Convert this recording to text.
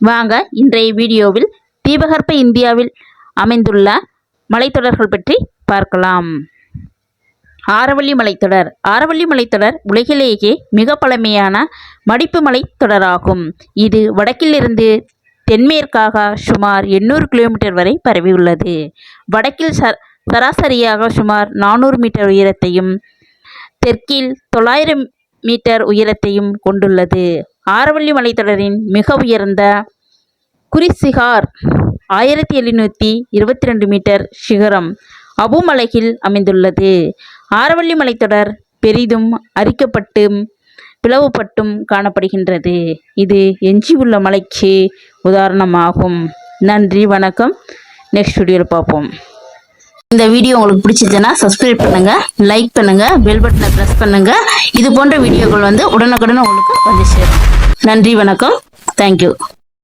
வாங்க இன்றைய வீடியோவில் தீபகற்ப இந்தியாவில் அமைந்துள்ள மலைத்தொடர்கள் பற்றி பார்க்கலாம். ஆரவள்ளி மலைத்தொடர். ஆரவள்ளி மலைத்தொடர் உலகிலேயே மிக பழமையான மடிப்பு மலைத்தொடராகும். இது வடக்கிலிருந்து தென்மேற்காக சுமார் எண்ணூறு கிலோமீட்டர் வரை பரவியுள்ளது. வடக்கில் ச சராசரியாக சுமார் நானூறு மீட்டர் உயரத்தையும் தெற்கில் தொள்ளாயிரம் மீட்டர் உயரத்தையும் கொண்டுள்ளது. ஆரவள்ளி மலைத்தொடரின் மிக உயர்ந்த குறிசிகார் ஆயிரத்தி எழுநூற்றி இருபத்தி ரெண்டு மீட்டர் சிகரம் அபுமலையில் அமைந்துள்ளது. ஆரவள்ளி மலைத்தொடர் பெரிதும் அரிக்கப்பட்டும் பிளவுபட்டும் காணப்படுகின்றது. இது எஞ்சியுள்ள மலைக்கு உதாரணமாகும். நன்றி வணக்கம். நெக்ஸ்ட் வீடியோவில் பார்ப்போம். இந்த வீடியோ உங்களுக்கு பிடிச்சிருச்சுன்னா சப்ஸ்கிரைப் பண்ணுங்க லைக் பண்ணுங்க பெல் பட்டனை ப்ரெஸ் பண்ணுங்க. இது போன்ற வீடியோக்கள் வந்து உடனுக்குடன் உங்களுக்கு வந்து சேரும். நன்றி வணக்கம். தேங்க்யூ